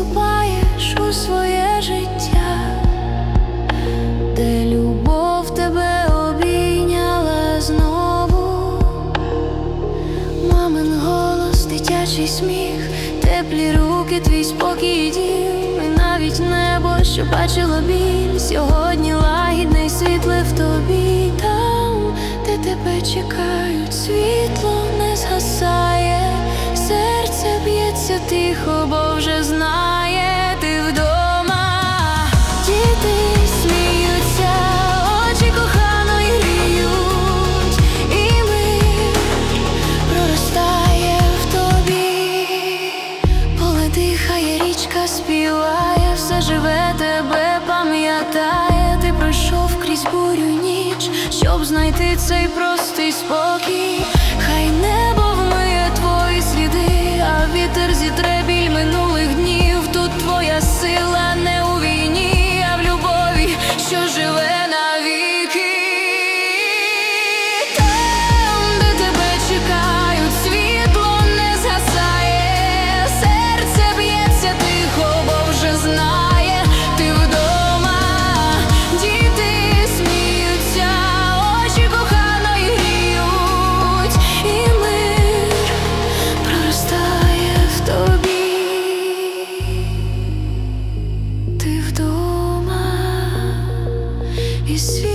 ти ступаєш у своє життя, де любов тебе обійняла знову, мамин голос, дитячий сміх, теплі руки, твій спокій і дім, і навіть небо, що бачило біль, сьогодні лагідне й світле в тобі. Там, де тебе чекають, світло не згасає, серце б'ється тихо, бо співає, все живе тебе, пам'ятає, ти пройшов крізь бурю ніч, щоб знайти цей простий спокій. Хай небо і світ.